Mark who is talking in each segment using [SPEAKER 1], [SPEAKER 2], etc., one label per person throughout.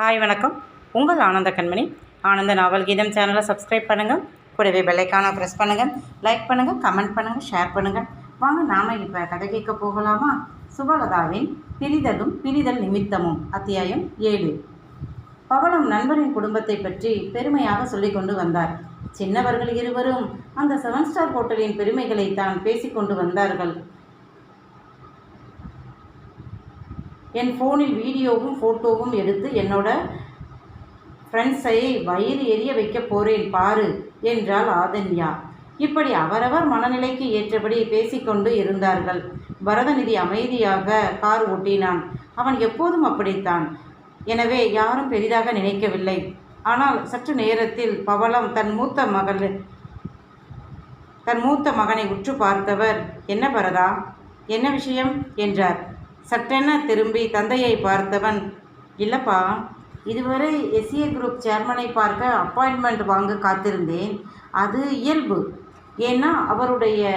[SPEAKER 1] Hi வணக்கம். உங்கள் ஆனந்த கண்மணி. ஆனந்த நாவல் கீதம் சேனலை சப்ஸ்கிரைப் பண்ணுங்கள் கூடவே பெல்லைக்கான ப்ரெஸ் பண்ணுங்கள் லைக் பண்ணுங்கள் கமெண்ட் பண்ணுங்கள் ஷேர் பண்ணுங்கள் வாங்க நாம் இப்போ கதை கேட்க போகலாமா? சுபலதாவின் பிரிதலும் பிரிதல் நிமித்தமும் அத்தியாயம் ஏழு. பவளம் நண்பரின் குடும்பத்தை பற்றி பெருமையாக சொல்லிக் கொண்டு வந்தார். சின்னவர்கள் இருவரும் அந்த செவன் ஸ்டார் ஹோட்டலின் பெருமைகளை தான் பேசிக்கொண்டு வந்தார்கள். என் ஃபோனில் வீடியோவும் ஃபோட்டோவும் எடுத்து என்னோட ஃப்ரெண்ட்ஸை வயிறு எரிய வைக்க போறேன் பாரு என்றாள் ஆதன்யா. இப்படி அவரவர் மனநிலைக்கு ஏற்றபடி பேசிக்கொண்டு இருந்தார்கள். பரதநிதி அமைதியாக கார் ஓட்டினான். அவன் எப்போதும் அப்படித்தான். எனவே யாரும் பெரிதாக நினைக்கவில்லை. ஆனால் சற்று நேரத்தில் பவளம் தன் மூத்த மகள் தன் மூத்த மகனை உற்று பார்த்தவர் என்ன பரதா என்ன விஷயம்? என்றார். சட்டென திரும்பி தந்தையை பார்த்தவன் இல்லைப்பா இதுவரை எஸ்ஏ குரூப் சேர்மனை பார்க்க அப்பாயின்மெண்ட் வாங்க காத்திருந்தேன். அது இயல்பு. ஏன்னா அவருடைய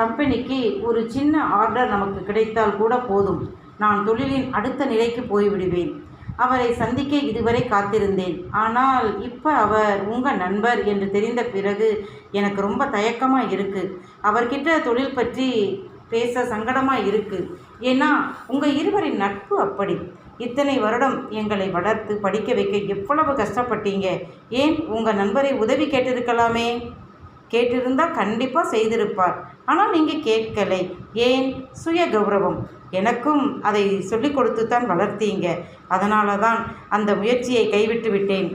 [SPEAKER 1] கம்பெனிக்கு ஒரு சின்ன ஆர்டர் நமக்கு கிடைத்தால் கூட போதும். நான் தொழிலின் அடுத்த நிலைக்கு போய்விடுவேன். அவரை சந்திக்க இதுவரை காத்திருந்தேன். ஆனால் இப்போ அவர் உங்கள் நண்பர் என்று தெரிந்த பிறகு எனக்கு ரொம்ப தயக்கமாக இருக்குது அவர்கிட்ட தொழில் பற்றி பேச சங்கடமாக இருக்குது ஏன்னா உங்கள் இருவரின் நட்பு அப்படி. இத்தனை வருடம் எங்களை வளர்த்து படிக்க வைக்க எவ்வளவு கஷ்டப்பட்டீங்க? ஏன் உங்கள் நண்பரை உதவி கேட்டிருக்கலாமே? கேட்டிருந்தால் கண்டிப்பாக செய்திருப்பார். ஆனால் நீங்கள் கேட்கலை. ஏன்? சுய கௌரவம். எனக்கும் அதை சொல்லிக் கொடுத்து தான் வளர்த்தீங்க. அதனால தான் அந்த முயற்சியை கைவிட்டு விட்டேன்.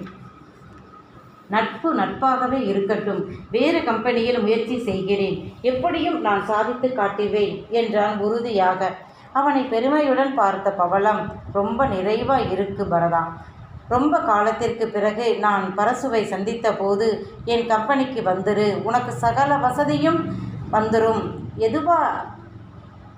[SPEAKER 1] நட்பு நட்பாகவே இருக்கட்டும். வேறு கம்பெனியில் முயற்சி செய்கிறேன். எப்படியும் நான் சாதித்து காட்டுவேன் என்றான் உறுதியாக. அவனை பெருமையுடன் பார்த்த பவளம் ரொம்ப நிறைவாக இருக்கு பரதா. ரொம்ப காலத்திற்கு பிறகு நான் பரசுவை சந்தித்த போது என் கம்பெனிக்கு வந்துரு. உனக்கு சகல வசதியும் வந்துடும் எதுவா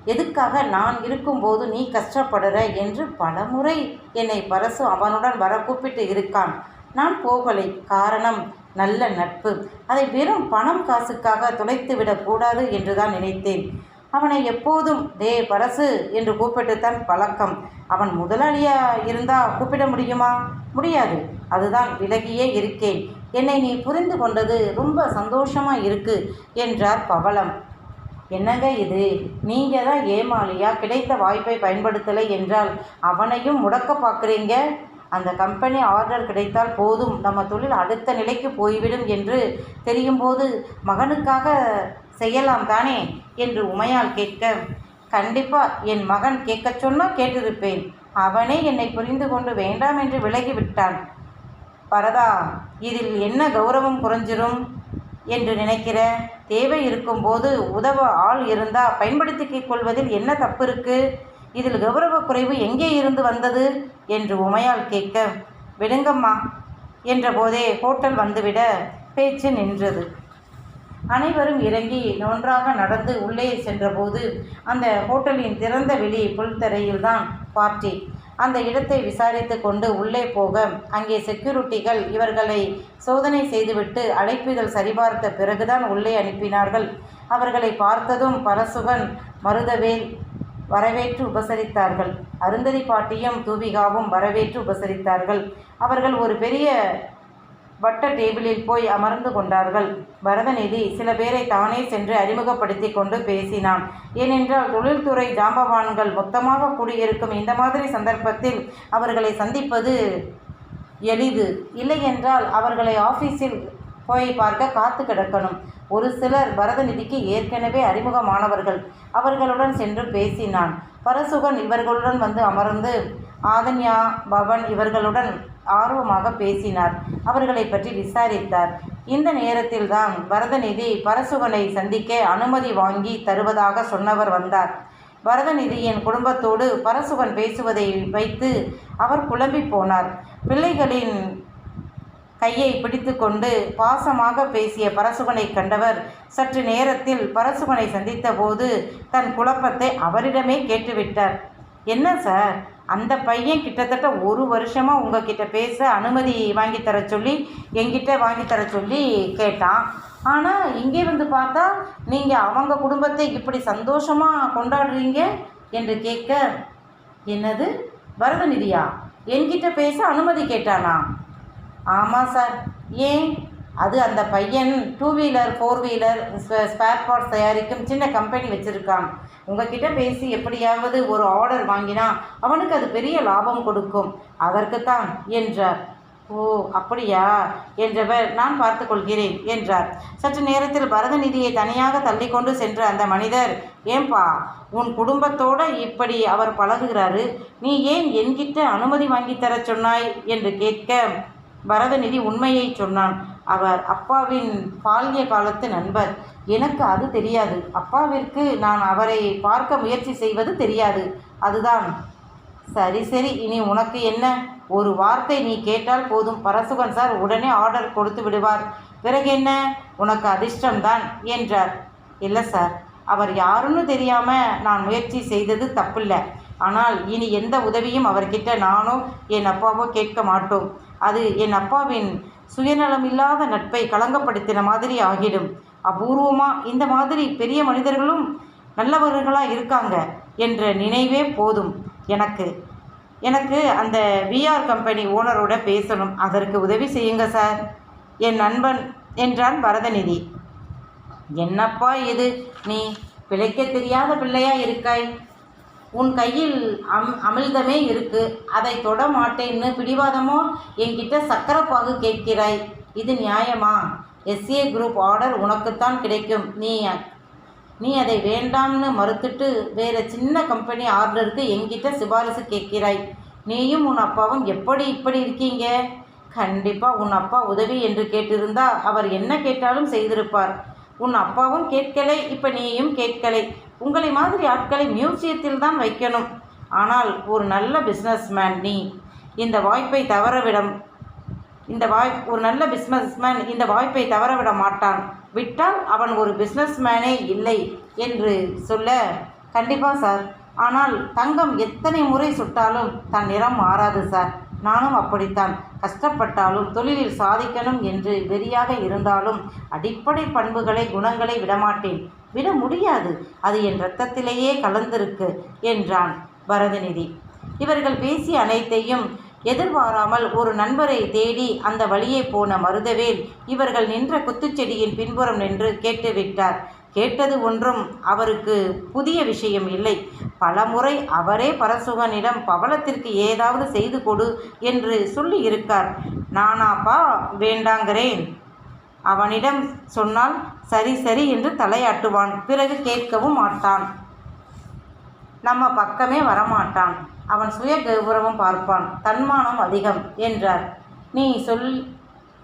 [SPEAKER 1] எதுக்காக நான் இருக்கும்போது நீ கஷ்டப்படுற? என்று பலமுறை என்னை பரசு அவனுடன் வர கூப்பிட்டு இருக்கான். நான் போகலை. காரணம் நல்ல நட்பு. அதை வெறும் பணம் காசுக்காக தொலைத்து விடக்கூடாது என்று தான் நினைத்தேன். அவனை எப்போதும் டே பரசு என்று கூப்பிட்டுத்தான் பழக்கம். அவன் முதலாளியா இருந்தா கூப்பிட முடியுமா? முடியாது. அதுதான் விலகியே இருக்கேன். என்னை நீ புரிந்து கொண்டது ரொம்ப சந்தோஷமா இருக்கு என்றார் பவளம். என்னங்க இது? நீங்கள் தான் ஏமாளியா? கிடைத்த வாய்ப்பை பயன்படுத்தலை என்றால் அவனையும் முடக்க பார்க்குறீங்க? அந்த கம்பெனி ஆர்டர் கிடைத்தால் போதும். நம்ம தொழில் அடுத்த நிலைக்கு போய்விடும் என்று தெரியும் போது மகனுக்காக செய்யலாம் தானே என்று உமையால் கேட்க கண்டிப்பாக என் மகன் கேட்கச் சொன்னால் கேட்டிருப்பேன். அவனே என்னை புரிந்து கொண்டு வேண்டாம் என்று விலகிவிட்டான். பரதா இதில் என்ன கௌரவம் குறைஞ்சிரும்? என்று நினைக்கிற தேவை இருக்கும்போது உதவ ஆள் இருந்தால் பயன்படுத்திக் கொள்வதில் என்ன தப்பு இருக்குது இதில் கௌரவ குறைவு எங்கே இருந்து வந்தது என்று உமையால் கேட்க விடுங்கம்மா என்ற போதே ஹோட்டல் வந்துவிட பேச்சு நின்றது. அனைவரும் இறங்கி ஒன்றாக நடந்து உள்ளே சென்றபோது அந்த ஹோட்டலின் திறந்த வெளி புல்தரையில்தான் பார்ட்டி அந்த இடத்தை விசாரித்து கொண்டு உள்ளே போக அங்கே செக்யூரிட்டிகள் இவர்களை சோதனை செய்துவிட்டு அழைப்பிதழ் சரிபார்த்த பிறகுதான் உள்ளே அனுப்பினார்கள். அவர்களை பார்த்ததும் பரசுவன் மருதவேல் வரவேற்று உபசரித்தார்கள். அருந்ததி பாட்டியும் தூபிகாவும் வரவேற்று உபசரித்தார்கள். அவர்கள் ஒரு பெரிய வட்ட டேபிளில் போய் அமர்ந்து கொண்டார்கள். பரதநிதி சில பேரை தானே சென்று அறிமுகப்படுத்தி கொண்டு பேசினான். ஏனென்றால் தொழில்துறை ஜாம்பவான்கள் மொத்தமாக கூடியிருக்கும் இந்த மாதிரி சந்தர்ப்பத்தில் அவர்களை சந்திப்பது எளிது. இல்லையென்றால் அவர்களை ஆஃபீஸில் போய் பார்க்க காத்து கிடக்கணும். ஒரு சிலர் பரதநிதிக்கு ஏற்கனவே அறிமுகமானவர்கள். அவர்களுடன் சென்று பேசினான். பரசுகன் இவர்களுடன் வந்து அமர்ந்து ஆதன்யா பவன் இவர்களுடன் ஆர்வமாக பேசினார். அவர்களை பற்றி விசாரித்தார். இந்த நேரத்தில்தான் பரதநிதி பரசுகனை சந்திக்க அனுமதி வாங்கி தருவதாக சொன்னவர் வந்தார். பரதநிதியின் குடும்பத்தோடு பரசுகன் பேசுவதை வைத்து அவர் குழம்பி போனார். பிள்ளைகளின் கையை பிடித்து கொண்டு பாசமாக பேசிய பரசுகனை கண்டவர் சற்று நேரத்தில் பரசுகனை சந்தித்தபோது தன் குழப்பத்தை அவரிடமே கேட்டுவிட்டார். என்ன சார்? அந்த பையன் கிட்டத்தட்ட ஒரு வருஷமாக உங்ககிட்ட பேச அனுமதி வாங்கி சொல்லி எங்கிட்ட வாங்கித்தர சொல்லி கேட்டான். ஆனால் இங்கே வந்து பார்த்தா நீங்கள் அவங்க குடும்பத்தை இப்படி சந்தோஷமாக கொண்டாடுறீங்க? என்று கேட்க என்னது? பரதநிதியா? என்கிட்ட பேச அனுமதி கேட்டானா? ஆமாம் சார். ஏன்? அது அந்த பையன் two wheeler four wheeler spare parts தயாரிக்கும் சின்ன கம்பெனி வச்சுருக்கான். உங்ககிட்ட பேசி எப்படியாவது ஒரு ஆர்டர் வாங்கினா அவனுக்கு அது பெரிய லாபம் கொடுக்கும். அதற்குத்தான் என்றார். ஓ அப்படியா? என்றவர் நான் பார்த்து கொள்கிறேன் என்றார். சற்று நேரத்தில் பரதநிதியை தனியாக தள்ளிக்கொண்டு சென்ற அந்த மனிதர் ஏன்பா உன் குடும்பத்தோட இப்படி அவர் பழகுகிறாரு? நீ ஏன் என்கிட்ட அனுமதி வாங்கித் தரச் சொன்னாய்? என்று கேட்க பரதநிதி உண்மையை சொன்னான். அவர் அப்பாவின் பால்ய காலத்து நண்பர் எனக்கு அது தெரியாது. அப்பாவிற்கு நான் அவரை பார்க்க முயற்சி செய்வது தெரியாது. அதுதான். சரி சரி. இனி உனக்கு என்ன? ஒரு வார்த்தை நீ கேட்டால் போதும். பரசுகன் சார் உடனே ஆர்டர் கொடுத்து விடுவார். பிறகு என்ன? உனக்கு அதிர்ஷ்டம்தான் என்றார். இல்லை சார். அவர் யாருன்னு தெரியாமல் நான் முயற்சி செய்தது தப்பில்லை. ஆனால் இனி எந்த உதவியும் அவர்கிட்ட நானோ என் அப்பாவோ கேட்க மாட்டோம். அது என் அப்பாவின் சுயநலமில்லாத நட்பை களங்கப்படுத்தின மாதிரி ஆகிடும். அபூர்வமாக இந்த மாதிரி பெரிய மனிதர்களும் நல்லவர்களாக இருக்காங்க என்ற நினைவே போதும். எனக்கு எனக்கு அந்த விஆர் கம்பெனி ஓனரோட பேசணும். அதற்கு உதவி செய்யுங்க சார். என் நண்பன் என்றான் பரதநிதி. என்னப்பா இது? நீ பிழைக்க தெரியாத பிள்ளையா இருக்காய். உன் கையில் அம் அமிழ்தமே இருக்கு. அதை தொட மாட்டேன்னு பிடிவாதமோ என்கிட்ட சக்கரப்பாகு கேட்கிறாய். இது நியாயமா? எஸ்ஏ குரூப் ஆர்டர் உனக்குத்தான் கிடைக்கும். நீ நீ அதை வேண்டாம்னு மறுத்துட்டு வேற சின்ன கம்பெனி ஆர்டருக்கு என்கிட்ட சிபாரிசு கேட்கிறாய். நீயும் உன் அப்பாவும் எப்படி இப்படி இருக்கீங்க? கண்டிப்பாக உன் அப்பா உதவி என்று கேட்டிருந்தா அவர் என்ன கேட்டாலும் செய்திருப்பார். உன் அப்பாவும் கேட்கலை இப்போ நீயும் கேட்கலை. உங்களை மாதிரி ஆட்களை மியூசியத்தில் தான் வைக்கணும். ஆனால் ஒரு நல்ல பிஸ்னஸ்மேன் நீ. இந்த வாய்ப்பை தவறவிடம் இந்த வாய் ஒரு நல்ல பிஸ்னஸ்மேன் இந்த வாய்ப்பை தவறவிட மாட்டான். விட்டால் அவன் ஒரு பிஸ்னஸ்மேனே இல்லை என்று சொல்ல கண்டிப்பாக சார் ஆனால் தங்கம் எத்தனை முறை சுட்டாலும் தன் நிறம் மாறாது சார் நானும் அப்படித்தான். கஷ்டப்பட்டாலும் தொழிலில் சாதிக்கணும் என்று வெறியாக இருந்தாலும் அடிப்படை பண்புகளை குணங்களை விடமாட்டேன். விட முடியாது. அது என் இரத்தத்திலேயே கலந்திருக்கு என்றான் பரதநிதி. இவர்கள் பேசிய அனைத்தையும் எதிர்பாராமல் ஒரு நண்பரை தேடி அந்த வழியே போன மருதவேல் இவர்கள் நின்ற குத்துச்செடியின் பின்புறம் நின்று கேட்டுவிட்டார் கேட்டது ஒன்றும் அவருக்கு புதிய விஷயம் இல்லை. பலமுறை அவரே பரசுகனிடம் பவளத்திற்கு ஏதாவது செய்து கொடு என்று சொல்லி இருக்கார். நானாப்பா வேண்டாங்கிறேன். அவனிடம் சொன்னால் சரி சரி என்று தலையாட்டுவான். பிறகு கேட்கவும் மாட்டான். நம்ம பக்கமே வரமாட்டான். அவன் சுய கௌரவம் பார்ப்பான். தன்மானம் அதிகம் என்றார். நீ சொல்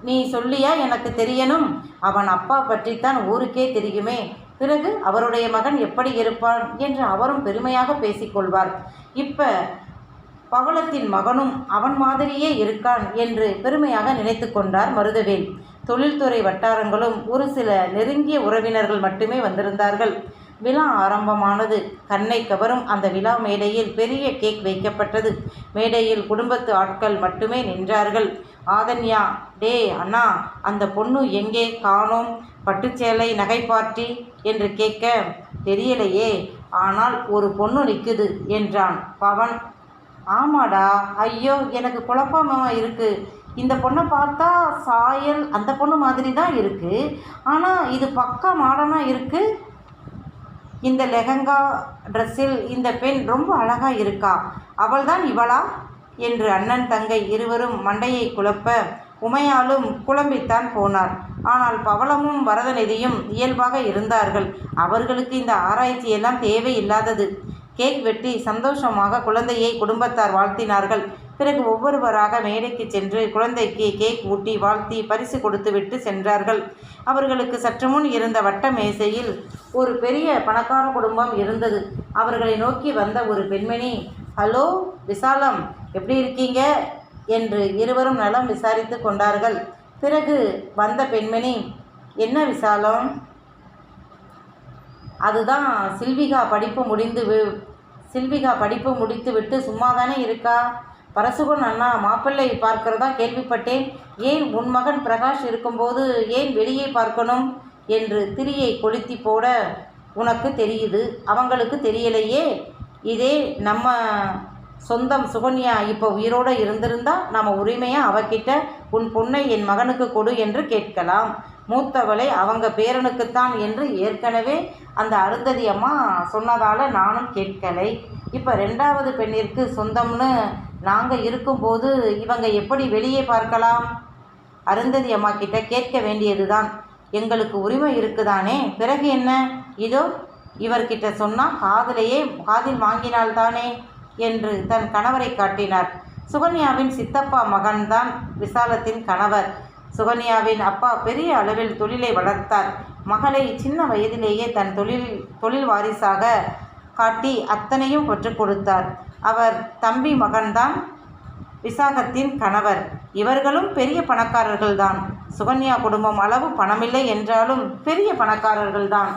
[SPEAKER 1] நீ சொல்லியா எனக்கு தெரியணும்? அவன் அப்பா பற்றித்தான் ஊருக்கே தெரியுமே. பிறகு அவருடைய மகன் எப்படி இருப்பான் என்று அவரும் பெருமையாக பேசிக்கொள்வார். இப்போ பவளத்தின் மகனும் அவன் மாதிரியே இருக்கான் என்று பெருமையாக நினைத்து கொண்டார் மருதவேல். தொழில்துறை வட்டாரங்களும் ஒரு சில நெருங்கிய உறவினர்கள் மட்டுமே வந்திருந்தார்கள். விழா ஆரம்பமானது. கண்ணை கவரும் அந்த விழா மேடையில் பெரிய கேக் வைக்கப்பட்டது. மேடையில் குடும்பத்து ஆட்கள் மட்டுமே நின்றார்கள். ஆதன்யா டே அண்ணா அந்த பொண்ணு எங்கே? காணோம். பட்டுச்சேலை நகை பார்ட்டி என்று கேட்க தெரியலையே. ஆனால் ஒரு பொண்ணு நிற்குது என்றான் பவன். ஆமாடா. ஐயோ எனக்கு குழப்பமாக இருக்குது இந்த பொண்ணை பார்த்தா சாயல் அந்த பொண்ணு மாதிரி தான் இருக்குது ஆனால் இது பக்கா மாடனாக இருக்குது இந்த லெஹங்கா ட்ரெஸ்ஸில் இந்த பெண் ரொம்ப அழகாக இருக்கா. அவள் தான் இவளா? என்று அண்ணன் தங்கை இருவரும் மண்டையை குழப்ப உமையாலும் குழம்பித்தான் போனார். ஆனால் பவளமும் வரதநிதியும் இயல்பாக இருந்தார்கள். அவர்களுக்கு இந்த ஆராய்ச்சி எல்லாம் தேவையில்லாதது. கேக் வெட்டி சந்தோஷமாக குழந்தையை குடும்பத்தார் வாழ்த்தினார்கள். பிறகு ஒவ்வொருவராக மேடைக்கு சென்று குழந்தைக்கு கேக் ஊட்டி வாழ்த்தி பரிசு கொடுத்துவிட்டு சென்றார்கள். அவர்களுக்கு சற்று முன் இருந்த வட்ட மேசையில் ஒரு பெரிய பணக்கார குடும்பம் இருந்தது. அவர்களை நோக்கி வந்த ஒரு பெண்மணி ஹலோ விசாலம் எப்படி இருக்கீங்க? என்று இருவரும் நலம் விசாரித்து கொண்டார்கள். பிறகு வந்த பெண்மணி என்ன விசாலம்? அதுதான் சில்விகா படிப்பு முடிந்து வி- சில்விகா படிப்பு முடித்துவிட்டு சும்மா தானே இருக்கா? பரசுகன் அண்ணா மாப்பிள்ளை பார்க்கிறதா கேள்விப்பட்டேன். ஏன் உன் மகன் பிரகாஷ் இருக்கும்போது ஏன் வெளியே பார்க்கணும்? என்று திரியை கொளுத்தி போட உனக்கு தெரியுது அவங்களுக்கு தெரியலையே. இதே நம்ம சொந்தம் சுகன்யா இப்போ உயிரோடு இருந்திருந்தா நாம் உரிமையாக அவகிட்ட உன் பொண்ணை என் மகனுக்கு கொடு என்று கேட்கலாம். மூத்தவளை அவங்க பேரனுக்குத்தான் என்று ஏற்கனவே அந்த அருந்ததி அம்மா சொன்னதால் நானும் கேட்கலை. இப்போ ரெண்டாவது பெண்ணிற்கு சொந்தம்னு நாங்கள் இருக்கும்போது இவங்க எப்படி வெளியே பார்க்கலாம்? அருந்ததி அம்மா கிட்ட கேட்க வேண்டியதுதான். எங்களுக்கு உரிமை இருக்குதானே? பிறகு என்ன? இதோ இவர்கிட்ட சொன்னால் காதலையே காதில் வாங்கினால்தானே? என்று தன் கணவரை காட்டினார். சுகன்யாவின் சித்தப்பா மகன்தான் விசாலத்தின் கணவர். சுகன்யாவின் அப்பா பெரிய அளவில் தொழிலை வளர்த்தார். மகளை சின்ன வயதிலேயே தன் தொழில் தொழில் வாரிசாக காட்டி அத்தனையும் பெற்றுக் கொடுத்தார். அவர் தம்பி மகன்தான் விசாகத்தின் கணவர். இவர்களும் பெரிய பணக்காரர்கள்தான். சுகன்யா குடும்பம் அளவு பணமில்லை என்றாலும் பெரிய பணக்காரர்கள்தான்.